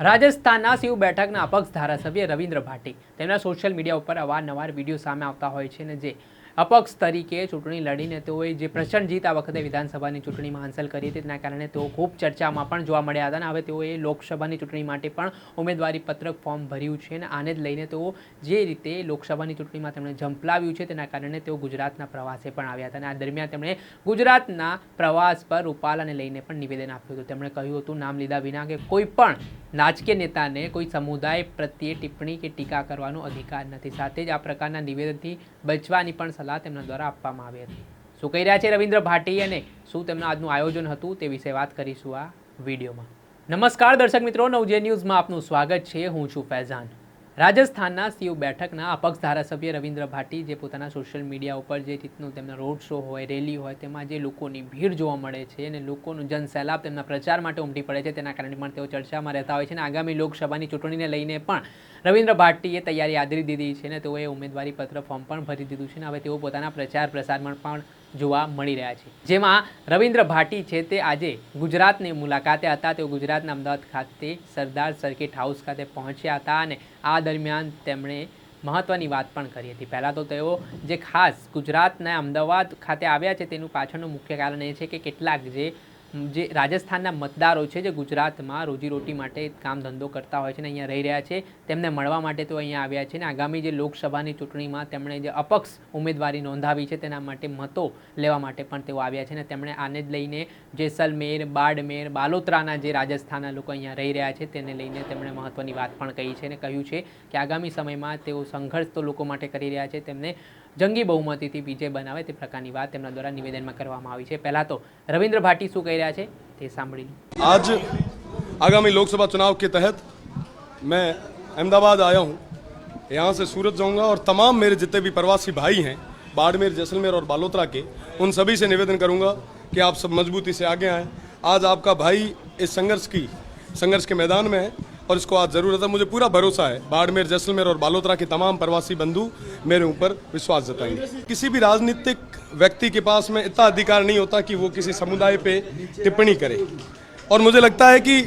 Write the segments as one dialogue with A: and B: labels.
A: રાજસ્થાનના શિવ બેઠકના અપક્ષ ધારાસભ્ય રવિન્દ્ર ભાટી. તેમના સોશિયલ મીડિયા ઉપર અવારનવાર વીડિયો સામે આવતા હોય છે અને જે અપક્ષ તરીકે ચૂંટણી લડીને તેઓએ જે પ્રચંડ જીત આ વખતે વિધાનસભાની ચૂંટણીમાં હાંસલ કરી હતી, તેના કારણે તેઓ ખૂબ ચર્ચામાં પણ જોવા મળ્યા હતા અને હવે તેઓએ લોકસભાની ચૂંટણી માટે પણ ઉમેદવારી પત્રક ફોર્મ ભર્યું છે અને આને જ લઈને તેઓ જે રીતે લોકસભાની ચૂંટણીમાં તેમણે ઝંપલાવ્યું છે, તેના કારણે તેઓ ગુજરાતના પ્રવાસે પણ આવ્યા હતા અને આ દરમિયાન તેમણે ગુજરાતના પ્રવાસ પર રૂપાલાને લઈને પણ નિવેદન આપ્યું હતું. તેમણે કહ્યું હતું, નામ લીધા વિના કે કોઈ પણ રાજકીય નેતાને કોઈ સમુદાય પ્રત્યે ટિપ્પણી કે ટીકા કરવાનો અધિકાર નથી. સાથે જ આ પ્રકારના નિવેદનથી બચવાની પણ સલાહ તેમના દ્વારા આપવામાં આવી હતી. શું કહી રહ્યા છે રવિન્દ્ર ભાટી અને શું તેમનું આજનું આયોજન હતું તે વિશે વાત કરીશું આ વિડીયોમાં. નમસ્કાર દર્શક મિત્રો, નવજે ન્યૂઝમાં આપનું સ્વાગત છે. હું છું ફૈઝાન. રાજસ્થાનના સીયુ બેઠકના અપક્ષ ધારાસભ્ય રવિન્દ્ર ભાટી જે પોતાના સોશિયલ મીડિયા ઉપર જે રીતનું તેમના રોડ શો હોય, રેલી હોય, તેમાં જે લોકોની ભીડ જોવા મળે છે અને લોકોનું જનસેલાબ તેમના પ્રચાર માટે ઉમટી પડે છે, તેના કારણે પણ તેઓ ચર્ચામાં રહેતા હોય છે અને આગામી લોકસભાની ચૂંટણીને લઈને પણ રવિન્દ્ર ભાટીએ તૈયારી આદરી દીધી છે અને તેઓએ ઉમેદવારી પત્ર ફોર્મ પણ ભરી દીધું છે અને હવે તેઓ પોતાના પ્રચાર પ્રસારમાં પણ જોવા મળી રહ્યા છે. જેમાં રવિન્દ્ર ભાટી છે તે આજે ગુજરાતની મુલાકાતે હતા. તેઓ ગુજરાતના અમદાવાદ ખાતે સરદાર સર્કિટ હાઉસ ખાતે પહોંચ્યા હતા અને આ દરમિયાન તેમણે મહત્ત્વની વાત પણ કરી હતી. પહેલાં તો તેઓ જે ખાસ ગુજરાતના અમદાવાદ ખાતે આવ્યા છે તેનું પાછળનું મુખ્ય કારણ એ છે કે કેટલાક જે જે રાજસ્થાનના મતદારો છે, જે ગુજરાતમાં રોજીરોટી માટે કામ ધંધો કરતા હોય છે ને અહીંયા રહી રહ્યા છે, તેમને મળવા માટે તો અહીંયા આવ્યા છે ને આગામી જે લોકસભાની ચૂંટણીમાં તેમણે જે અપક્ષ ઉમેદવારી નોંધાવી છે તેના માટે મતો લેવા માટે પણ તેઓ આવ્યા છે ને તેમણે આને જ લઈને જેસલમેર બાડમેર, બાલોત્રાના જે રાજસ્થાનના લોકો અહીંયા રહી રહ્યા છે તેને લઈને તેમણે મહત્ત્વની વાત પણ કહી છે અને કહ્યું છે કે આગામી સમયમાં તેઓ સંઘર્ષ તો લોકો માટે કરી રહ્યા છે, તેમને જંગી બહુમતીથી વિજય બનાવે તે પ્રકારની વાત તેમના દ્વારા નિવેદનમાં કરવામાં આવી છે પહેલાં તો રવિન્દ્ર ભાટી શું કહી રહ્યા છે તે સાંભળી લો
B: आज आगामी लोकसभा चुनाव के तहत मैं अहमदाबाद आया हूँ यहाँ से सूरत जाऊँगा और तमाम मेरे जितने भी प्रवासी भाई हैं बाड़मेर जैसलमेर और बालोतरा के उन सभी से निवेदन करूँगा कि आप सब मजबूती से आगे आएँ आज आपका भाई इस संघर्ष की संघर्ष के मैदान में है और इसको आज ज़रूरत है मुझे पूरा भरोसा है। बाड़मेर, जैसलमेर और बालोतरा के तमाम प्रवासी बंधु मेरे ऊपर विश्वास जताएँगे। किसी भी राजनीतिक व्यक्ति के पास में इतना अधिकार नहीं होता कि वो किसी समुदाय पे टिप्पणी करे। और मुझे लगता है कि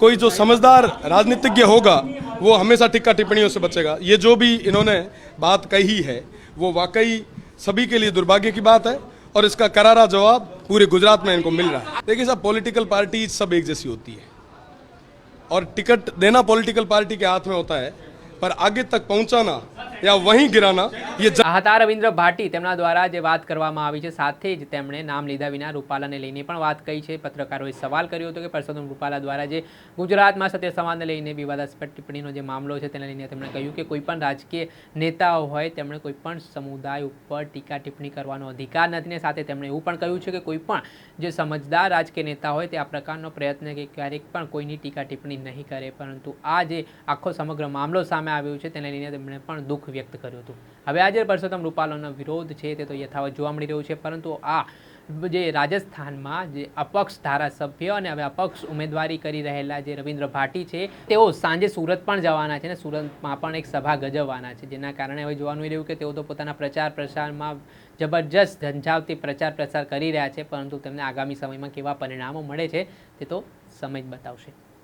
B: कोई जो समझदार राजनीतिज्ञ होगा, वो हमेशा टिक्का टिप्पणियों से बचेगा। ये जो भी इन्होंने बात कही है, वो वाकई सभी के लिए दुर्भाग्य की बात है और इसका करारा जवाब पूरे गुजरात में इनको मिल रहा है। देखिए सब पॉलिटिकल पार्टी सब एक जैसी होती है। और टिकट देना पॉलिटिकल पार्टी के हाथ में होता है पर आगे तक पहुंचाना या वहीं गिराना ये
A: આ હતા રવિન્દ્ર ભાટી તેમના દ્વારા જે વાત કરવામાં આવી છે સાથે જ તેમણે નામ લીધા વિના રૂપાલાને લઈને પણ વાત કહી છે પત્રકારોએ સવાલ કર્યો હતો કે પરસોત્તમ રૂપાલા દ્વારા જે ગુજરાતમાં સત્ય સમાજને લઈને વિવાદાસ્પદ ટિપ્પણીનો જે મામલો છે તેને લઈને તેમણે કહ્યું કે કોઈ પણ રાજકીય નેતાઓ હોય તેમણે કોઈ પણ સમુદાય ઉપર ટીકા ટિપ્પણી કરવાનો અધિકાર નથી ને સાથે તેમણે એવું પણ કહ્યું છે કે કોઈ પણ જે સમજદાર રાજકીય નેતા હોય તે આ પ્રકારનો પ્રયત્ન કે ક્યારેક પણ કોઈની ટીકા ટિપ્પણી નહીં કરે પરંતુ આ જે આખો સમગ્ર મામલો સામે આવ્યો છે તેને લઈને તેમણે પણ દુઃખ વ્યક્ત કર્યું હતું. હવે આજે પરસોત્તમ રૂપાલાનો વિરોધ છે તે તો યથાવત જોવા મળી રહ્યું છે, પરંતુ આ જે રાજસ્થાનમાં જે અપક્ષ ધારાસભ્ય અને હવે અપક્ષ ઉમેદવારી કરી રહેલા જે રવિન્દ્ર ભાટી છે, તેઓ સાંજે સુરત પણ જવાના છે ને સુરતમાં પણ એક સભા ગજવવાના છે, જેના કારણે હવે જોવાનું રહ્યું કે તેઓ તો પોતાના પ્રચાર પ્રસારમાં જબરજસ્ત ઝંઝાવતી પ્રચાર પ્રસાર કરી રહ્યા છે, પરંતુ તેમને આગામી સમયમાં કેવા પરિણામો મળે છે તે તો સમય જ બતાવશે.